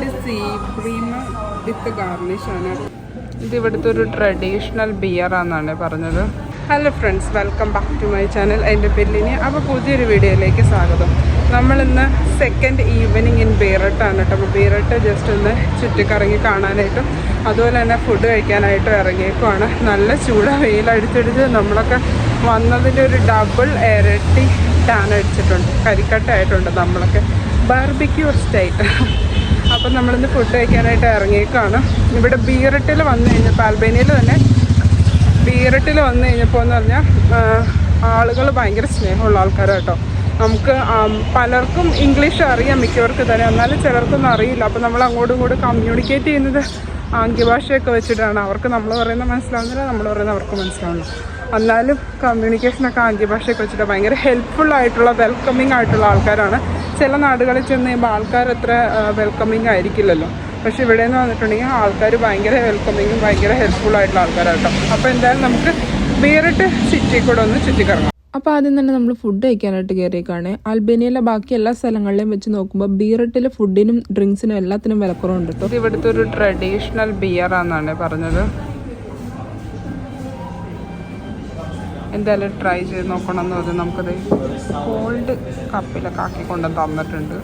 Grilled sea cream with ഗാർണിഷാണ് ഇത് ഇവിടുത്തെ ഒരു ട്രഡീഷണൽ ബിയർ ആണെന്നാണ് പറഞ്ഞത്. Hello friends welcome back to my channel എന്റെ പെല്ലിന് അപ്പോൾ പുതിയൊരു വീഡിയോയിലേക്ക് സ്വാഗതം. നമ്മളിന്ന് സെക്കൻഡ് ഈവനിങ് ഇൻ ബീറട്ടാണ് കേട്ടോ. അപ്പോൾ ബീറട്ട് ജസ്റ്റ് ഒന്ന് ചുറ്റിക്കറങ്ങി കാണാനായിട്ടും അതുപോലെ തന്നെ ഫുഡ് കഴിക്കാനായിട്ടും ഇറങ്ങിയേക്കുവാണ്. നല്ല ചൂട വെയിലടിച്ചടിച്ച് നമ്മളൊക്കെ വന്നതിന്റെ ഒരു ഡബിൾ ഇരട്ടി ടാൻ അടിച്ചിട്ടുണ്ട്. കരിക്കട്ടായിട്ടുണ്ട് നമ്മളൊക്കെ. ബാർബിക്യൂ സ്റ്റൈൽ അപ്പം നമ്മളിന്ന് ഫുഡ് കഴിക്കാനായിട്ട് ഇറങ്ങിയേക്കാണ്. ഇവിടെ ബീറട്ടിൽ വന്നു കഴിഞ്ഞപ്പോൾ അൽബേനിയയിൽ തന്നെ ബീറട്ടിൽ വന്നു കഴിഞ്ഞപ്പോൾ എന്ന് പറഞ്ഞാൽ ആളുകൾ ഭയങ്കര സ്നേഹമുള്ള ആൾക്കാരാണ് കേട്ടോ. നമുക്ക് പലർക്കും ഇംഗ്ലീഷ് അറിയാം മിക്കവർക്ക് തന്നെ. എന്നാലും ചിലർക്കൊന്നും അറിയില്ല. അപ്പോൾ നമ്മൾ അങ്ങോട്ടും ഇങ്ങോട്ടും കമ്മ്യൂണിക്കേറ്റ് ചെയ്യുന്നത് ആംഗ്യഭാഷയൊക്കെ വെച്ചിട്ടാണ്. അവർക്ക് നമ്മൾ പറയുന്നത് മനസ്സിലാവുന്നില്ല നമ്മൾ പറയുന്നത് അവർക്ക് മനസ്സിലാവുന്നില്ല. എന്നാലും കമ്മ്യൂണിക്കേഷനൊക്കെ ആംഗ്യഭാഷയൊക്കെ വെച്ചിട്ട് ഭയങ്കര ഹെൽപ്ഫുൾ ആയിട്ടുള്ള വെൽക്കമിങ് ആയിട്ടുള്ള ആൾക്കാരാണ്. ചില നാടുകളിൽ ചെന്ന് കഴിയുമ്പോൾ ആൾക്കാർ അത്ര വെൽക്കമിങ് ആയിരിക്കില്ലല്ലോ. പക്ഷെ ഇവിടെ നിന്ന് വന്നിട്ടുണ്ടെങ്കിൽ ആൾക്കാർ ഭയങ്കര വെൽക്കമിങ്ങും ഭയങ്കര ഹെൽപ്ഫുൾ ആയിട്ടുള്ള ആൾക്കാരാട്ടോ. അപ്പോൾ എന്തായാലും നമുക്ക് വേറിട്ട് സിറ്റി കൂടെ ഒന്ന് ചുറ്റിക്കറങ്ങാം. അപ്പോൾ ആദ്യം തന്നെ നമ്മൾ ഫുഡ് കഴിക്കാനായിട്ട് കയറിയേക്കാണ് അൽബേനിയയിലെ ബാക്കി എല്ലാ സ്ഥലങ്ങളിലും വെച്ച് നോക്കുമ്പോൾ ബീറട്ടിൽ ഫുഡിനും ഡ്രിങ്ക്സിനും എല്ലാത്തിനും വിലക്കുറവുണ്ട് കേട്ടോ ഇവിടുത്തെ ഒരു ട്രഡീഷണൽ ബിയർ ആണെന്നാണ് പറഞ്ഞത്. എന്തായാലും ട്രൈ ചെയ്ത് നോക്കണം എന്ന് പറഞ്ഞ് നമുക്കത് കോൾഡ് കപ്പിലൊക്കെ ആക്കി കൊണ്ട് തന്നിട്ടുണ്ട്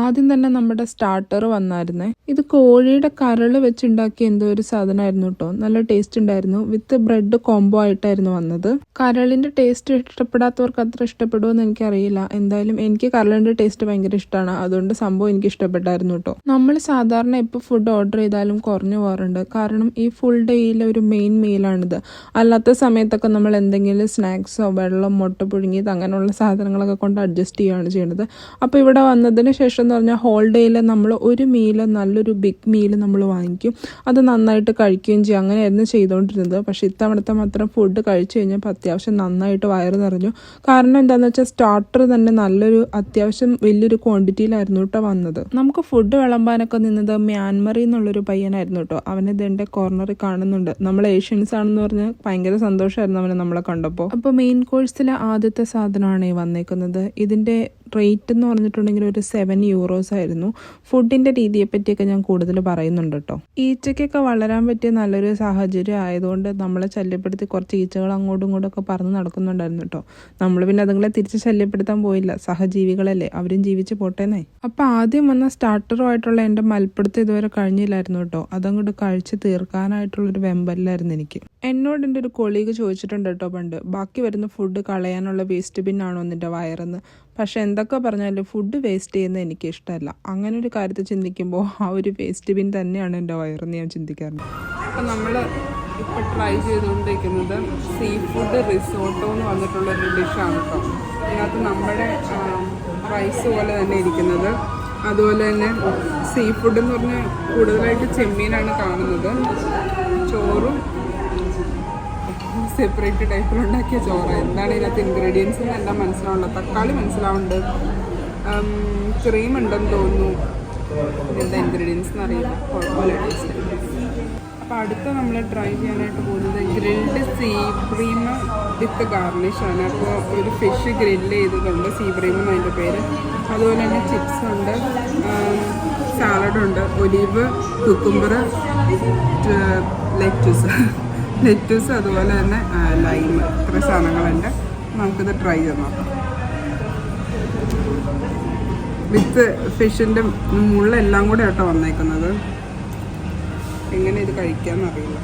ആദ്യം തന്നെ നമ്മുടെ സ്റ്റാർട്ടർ വന്നായിരുന്നേ. ഇത് കോഴിയുടെ കരൾ വെച്ചുണ്ടാക്കിയ എന്തോ ഒരു സാധനമായിരുന്നു കേട്ടോ നല്ല ടേസ്റ്റ് ഉണ്ടായിരുന്നു. വിത്ത് ബ്രെഡ് കോംബോ ആയിട്ടായിരുന്നു വന്നത്. കരളിന്റെ ടേസ്റ്റ് ഇഷ്ടപ്പെടാത്തവർക്ക് അത്ര ഇഷ്ടപ്പെടുമെന്ന് എനിക്കറിയില്ല. എന്തായാലും എനിക്ക് കരളിന്റെ ടേസ്റ്റ് ഭയങ്കര ഇഷ്ടമാണ് അതുകൊണ്ട് സംഭവം എനിക്ക് ഇഷ്ടപ്പെട്ടായിരുന്നു കേട്ടോ നമ്മൾ സാധാരണ എപ്പോൾ ഫുഡ് ഓർഡർ ചെയ്താലും കുറഞ്ഞു പോകാറുണ്ട്. കാരണം ഈ ഫുൾ ഡേയിലെ ഒരു മെയിൻ മീലാണിത് അല്ലാത്ത സമയത്തൊക്കെ നമ്മൾ എന്തെങ്കിലും സ്നാക്സോ വെള്ളം മുട്ട പുഴുങ്ങിയത് അങ്ങനെയുള്ള സാധനങ്ങളൊക്കെ കൊണ്ട് അഡ്ജസ്റ്റ് ചെയ്യുകയാണ് ചെയ്യുന്നത് അപ്പോൾ ഇവിടെ വന്നതിന് ശേഷം എന്ന് പറഞ്ഞാൽ ഹോൾ ഡേയിൽ നമ്മൾ ഒരു മീൽ നല്ലൊരു ബിഗ് മീൽ നമ്മൾ വാങ്ങിക്കും. അത് നന്നായിട്ട് കഴിക്കുകയും ചെയ്യും. അങ്ങനെയായിരുന്നു ചെയ്തുകൊണ്ടിരുന്നത്. പക്ഷേ ഇത്തവണത്തെ മാത്രം ഫുഡ് കഴിച്ചു കഴിഞ്ഞപ്പോൾ അത്യാവശ്യം നന്നായിട്ട് വയറ് നിറഞ്ഞു. കാരണം എന്താണെന്ന് വെച്ചാൽ സ്റ്റാർട്ടർ തന്നെ നല്ലൊരു അത്യാവശ്യം വലിയൊരു ക്വാണ്ടിറ്റിയിലായിരുന്നു കേട്ടോ വന്നത്. നമുക്ക് ഫുഡ് വിളമ്പാനൊക്കെ നിന്നത് മ്യാൻമറിൽ നിന്നുള്ളൊരു പയ്യനായിരുന്നു കേട്ടോ. അവനിത് എന്റെ കോർണറിൽ കാണുന്നുണ്ട്. നമ്മൾ ഏഷ്യൻസ് ആണെന്ന് പറഞ്ഞ് ഭയങ്കര സന്തോഷമായിരുന്നു അവനെ നമ്മളെ കണ്ടപ്പോൾ. അപ്പോൾ മെയിൻ കോഴ്സിലെ ആദ്യത്തെ സാധനമാണ് ഈ വന്നേക്കുന്നത്. ഇതിന്റെ റേറ്റ് എന്ന് പറഞ്ഞിട്ടുണ്ടെങ്കിൽ ഒരു സെവൻ യൂറോസ് ആയിരുന്നു. ഫുഡിന്റെ രീതിയെ പറ്റിയൊക്കെ ഞാൻ കൂടുതൽ പറയുന്നുണ്ട് കേട്ടോ ഈച്ചയ്ക്കൊക്കെ വളരാൻ പറ്റിയ നല്ലൊരു സാഹചര്യം ആയതുകൊണ്ട് നമ്മളെ ശല്യപ്പെടുത്തി കുറച്ച് ഈച്ചകൾ അങ്ങോട്ടും ഇങ്ങോട്ടും ഒക്കെ പറന്ന് നടക്കുന്നുണ്ടായിരുന്നു കേട്ടോ നമ്മൾ പിന്നെ അതുങ്ങളെ തിരിച്ച് ശല്യപ്പെടുത്താൻ പോയില്ല. സഹജീവികളല്ലേ. അവരും ജീവിച്ച് പോട്ടേനെ അപ്പം ആദ്യം വന്ന സ്റ്റാർട്ടറുമായിട്ടുള്ള എന്റെ മൽപ്പിടുത്തം ഇതുവരെ കഴിഞ്ഞില്ലായിരുന്നു കേട്ടോ അതങ്ങോട്ട് കഴിച്ച് തീർക്കാനായിട്ടുള്ളൊരു വെമ്പല്ലായിരുന്നു എനിക്ക്. എന്നോട് എന്റെ ഒരു കൊളീഗ് ചോദിച്ചിട്ടുണ്ട് കേട്ടോ പണ്ട്. ബാക്കി വരുന്ന ഫുഡ് കളയാനുള്ള വേസ്റ്റ് ബിന്നാണോ നിന്റെ വയറെന്ന്. പക്ഷെ എന്തൊക്കെ പറഞ്ഞാലും ഫുഡ് വേസ്റ്റ് ചെയ്യുന്നത് എനിക്ക് ഇഷ്ടമല്ല. അങ്ങനെ ഒരു കാര്യത്തിൽ ചിന്തിക്കുമ്പോൾ ആ ഒരു വേസ്റ്റ് ബിൻ തന്നെയാണ് എന്റെ വയറെന്ന് ഞാൻ ചിന്തിക്കാറുണ്ട് അപ്പം നമ്മൾ ഇപ്പോൾ ട്രൈ ചെയ്തുകൊണ്ടിരിക്കുന്നത് സീ ഫുഡ് റിസോർട്ടോ എന്ന് വന്നിട്ടുള്ളൊരു ഡിഷാണ് കേട്ടോ ഇതിനകത്ത് നമ്മുടെ റൈസ് പോലെ തന്നെ ഇരിക്കുന്നത്. അതുപോലെ തന്നെ സീ ഫുഡ് എന്ന് പറഞ്ഞാൽ കൂടുതലായിട്ട് ചെമ്മീനാണ് കാണുന്നത്. ചോറും സെപ്പറേറ്റ് ടൈപ്പിലുണ്ടാക്കിയ ചോറ്. എന്താണ് ഇതിനകത്ത് ഇൻഗ്രീഡിയൻസ് എല്ലാം മനസ്സിലാവുള്ളത് തക്കാളി മനസ്സിലാവുന്നുണ്ട്. ക്രീം ഉണ്ടെന്ന് തോന്നുന്നു. എന്താ ഇൻഗ്രീഡിയൻസ് എന്നറിയില്ല കുഴപ്പമില്ല ടേസ്റ്റ് അപ്പോൾ അടുത്ത നമ്മൾ ട്രൈ ചെയ്യാനായിട്ട് പോകുന്നത് grilled sea cream with garnish ആണ്. അപ്പോൾ ഒരു ഫിഷ് ഗ്രില്ല് ചെയ്തതുണ്ട് സീ ക്രീം എന്ന് അതിന്റെ പേര്. അതുപോലെ തന്നെ ചിപ്സ് ഉണ്ട്. സാലഡുണ്ട് ഒലിവ് കുക്കുംബർ ലെറ്റൂസ് ലെറ്റൂസ് അതുപോലെ തന്നെ ലൈം ഇത്ര സാധനങ്ങളുണ്ട്. നമുക്കിത് ട്രൈ ചെയ്ത് നോക്കാം. വിത്ത് ഫിഷിന്റെ മുള്ളെല്ലാം കൂടെ ആട്ടോ വന്നേക്കുന്നത്. എങ്ങനെ ഇത് കഴിക്കാന്ന് അറിയില്ല.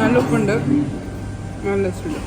നല്ല ഉപ്പുണ്ട്. നല്ല ടേസ്റ്റുണ്ട്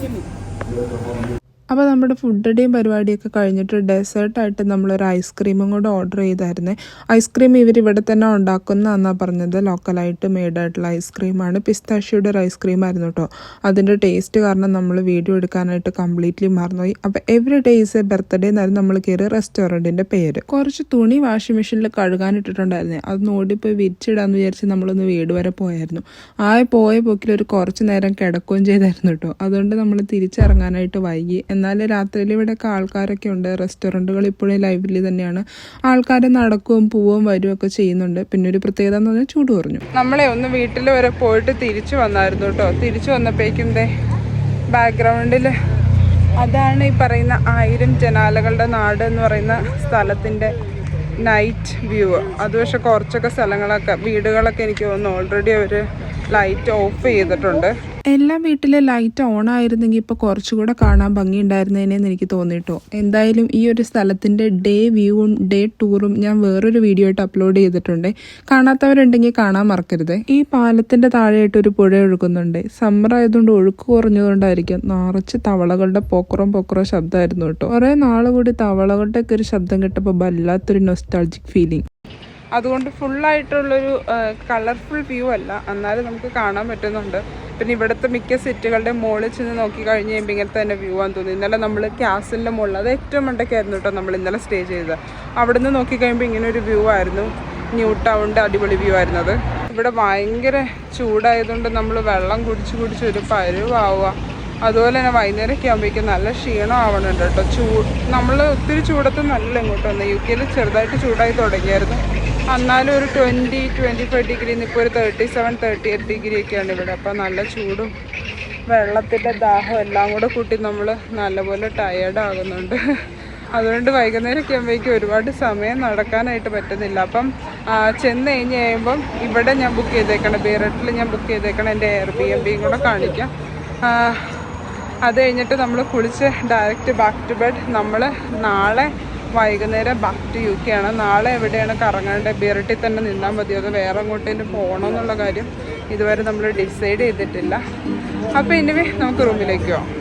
Thank you. അപ്പോൾ നമ്മുടെ ഫുഡിന്റെയും പരിപാടിയൊക്കെ കഴിഞ്ഞിട്ട് ഡെസേർട്ടായിട്ട് നമ്മളൊരു ഐസ്ക്രീമും കൂടെ ഓർഡർ ചെയ്തായിരുന്നേ. ഐസ്ക്രീം ഇവർ ഇവിടെ തന്നെ ഉണ്ടാക്കുന്നതെന്നാണ് പറഞ്ഞത്. ലോക്കലായിട്ട് മെയ്ഡായിട്ടുള്ള ഐസ്ക്രീമാണ് പിസ്താഷ്യയുടെ ഒരു ഐസ്ക്രീം ആയിരുന്നു കേട്ടോ അതിന്റെ ടേസ്റ്റ് കാരണം നമ്മൾ വീഡിയോ എടുക്കാനായിട്ട് കംപ്ലീറ്റ്ലി മറന്നുപോയി. അപ്പോൾ every day is a birthday എന്നായിരുന്നു നമ്മൾ കയറി റെസ്റ്റോറന്റിന്റെ പേര്. കുറച്ച് തുണി വാഷിംഗ് മെഷീനിൽ കഴുകാനിട്ടിട്ടുണ്ടായിരുന്നേ അത് ഓടിപ്പോയി വിരിച്ചിടാന്ന് വിചാരിച്ച് നമ്മളൊന്ന് വീട് വരെ പോയായിരുന്നു. ആ പോയ പോക്കിൽ ഒരു കുറച്ച് നേരം കിടക്കുകയും ചെയ്തായിരുന്നു കേട്ടോ അതുകൊണ്ട് നമ്മൾ തിരിച്ചിറങ്ങാനായിട്ട് വൈകി. എന്നാൽ രാത്രിയിൽ ഇവിടെയൊക്കെ ആൾക്കാരൊക്കെ ഉണ്ട്. റെസ്റ്റോറന്റുകൾ ഇപ്പോഴും ലൈവിൽ തന്നെയാണ്. ആൾക്കാർ നടക്കുകയും പോവുകയും വരുകയും ഒക്കെ ചെയ്യുന്നുണ്ട്. പിന്നെ ഒരു പ്രത്യേകത എന്ന് പറഞ്ഞാൽ ചൂട് കുറഞ്ഞു. നമ്മളെ ഒന്ന് വീട്ടിൽ വരെ പോയിട്ട് തിരിച്ചു വന്നായിരുന്നു കേട്ടോ. തിരിച്ചു വന്നപ്പോഴേക്കും ദേ ബാക്ക്ഗ്രൗണ്ടിൽ അതാണ് ഈ പറയുന്ന ആയിരം ജനാലകളുടെ നാട് എന്ന് പറയുന്ന സ്ഥലത്തിന്റെ നൈറ്റ് വ്യൂ അത് പക്ഷെ കുറച്ചൊക്കെ സ്ഥലങ്ങളൊക്കെ വീടുകളൊക്കെ എനിക്ക് തോന്നുന്നു ഓൾറെഡി അവർ ലൈറ്റ് ഓഫ് ചെയ്തിട്ടുണ്ട്. എല്ലാ വീട്ടിലെ ലൈറ്റ് ഓൺ ആയിരുന്നെങ്കിൽ ഇപ്പോൾ കുറച്ചുകൂടെ കാണാൻ ഭംഗിയുണ്ടായിരുന്നേനെന്ന് എനിക്ക് തോന്നിട്ടോ. എന്തായാലും ഈ ഒരു സ്ഥലത്തിന്റെ ഡേ വ്യൂവും ഡേ ടൂറും ഞാൻ വേറൊരു വീഡിയോ ആയിട്ട് അപ്ലോഡ് ചെയ്തിട്ടുണ്ട്. കാണാത്തവരുണ്ടെങ്കിൽ കാണാൻ മറക്കരുത്. ഈ പാലത്തിന്റെ താഴെയായിട്ട് ഒരു പുഴ ഒഴുകുന്നുണ്ട്. സമ്മർ ആയതുകൊണ്ട് ഒഴുക്ക് കുറഞ്ഞതുകൊണ്ടായിരിക്കും നിറച്ച് തവളകളുടെ പൊക്കറം പൊക്കറോ ശബ്ദമായിരുന്നു കേട്ടോ. കുറേ നാൾ കൂടി തവളകളുടെ ഒക്കെ ഒരു ശബ്ദം കേട്ടപ്പോൾ വല്ലാത്തൊരു നൊസ്റ്റാൾജിക് ഫീലിംഗ് അതുകൊണ്ട് ഫുള്ളായിട്ടുള്ളൊരു കളർഫുൾ വ്യൂ അല്ല. എന്നാലും നമുക്ക് കാണാൻ പറ്റുന്നുണ്ട്. പിന്നെ ഇവിടുത്തെ മിക്ക സെറ്റുകളുടെ മുകളിൽ ചെന്ന് നോക്കി കഴിഞ്ഞ് കഴിയുമ്പോൾ ഇങ്ങനത്തെ തന്നെ വ്യൂ ആണെന്ന് തോന്നി ഇന്നലെ നമ്മൾ ക്യാസിലിന്റെ മുകളിൽ അത് ഏറ്റവും മണ്ടൊക്കെയായിരുന്നു കേട്ടോ നമ്മൾ ഇന്നലെ സ്റ്റേ ചെയ്തത്. അവിടെ നിന്ന് നോക്കി കഴിയുമ്പോൾ ഇങ്ങനെ ഒരു വ്യൂ ആയിരുന്നു. ന്യൂ ടൗണിന്റെ അടിപൊളി വ്യൂ ആയിരുന്നത് ഇവിടെ ഭയങ്കര ചൂടായതുകൊണ്ട് നമ്മൾ വെള്ളം കുടിച്ച് കുടിച്ച് ഒരു പരുവാവുക. അതുപോലെ തന്നെ വൈകുന്നേരമൊക്കെ ആകുമ്പോഴേക്കും നല്ല ക്ഷീണം ആവണുണ്ട് കേട്ടോ. ചൂട് നമ്മൾ ഒത്തിരി ചൂടത്ത് നല്ല ഇങ്ങോട്ട് വന്നത് യു കെയിൽ ചെറുതായിട്ട് ചൂടായി തുടങ്ങിയായിരുന്നു. എന്നാലും ഒരു ട്വന്റി ട്വന്റി ഫൈവ് ഡിഗ്രി ഇപ്പോൾ ഒരു thirty seven thirty eight degree ഒക്കെയാണ് ഇവിടെ. അപ്പോൾ നല്ല ചൂടും വെള്ളത്തിന്റെ ദാഹം എല്ലാം കൂടെ കൂട്ടി നമ്മൾ നല്ലപോലെ ടയേർഡ് ആകുന്നുണ്ട്. അതുകൊണ്ട് വൈകുന്നേരമൊക്കെ ആകുമ്പോഴേക്കും ഒരുപാട് സമയം നടക്കാനായിട്ട് പറ്റുന്നില്ല. അപ്പം ചെന്ന് കഴിഞ്ഞ് കഴിയുമ്പം ഇവിടെ ഞാൻ ബുക്ക് ചെയ്തേക്കണം. ബീറട്ടിൽ ഞാൻ ബുക്ക് ചെയ്തേക്കണം എന്റെ എയർ ബി എം ബിയും കൂടെ കാണിക്കാം. അത് കഴിഞ്ഞിട്ട് നമ്മൾ കുളിച്ച് ഡയറക്റ്റ് ബാക്ക് ടു ബെഡ് നമ്മൾ നാളെ വൈകുന്നേരം ബാക്ക് ടു യു കെ ആണ്. നാളെ എവിടെയാണ് കറങ്ങേണ്ടത്? ബിറട്ടിൽ തന്നെ നിന്നാൽ മതി. അത് വേറെ അങ്ങോട്ടേലും പോകണം എന്നുള്ള കാര്യം ഇതുവരെ നമ്മൾ ഡിസൈഡ് ചെയ്തിട്ടില്ല. അപ്പോൾ ഇനിവേ നമുക്ക് റൂമിലേക്ക് പോകാം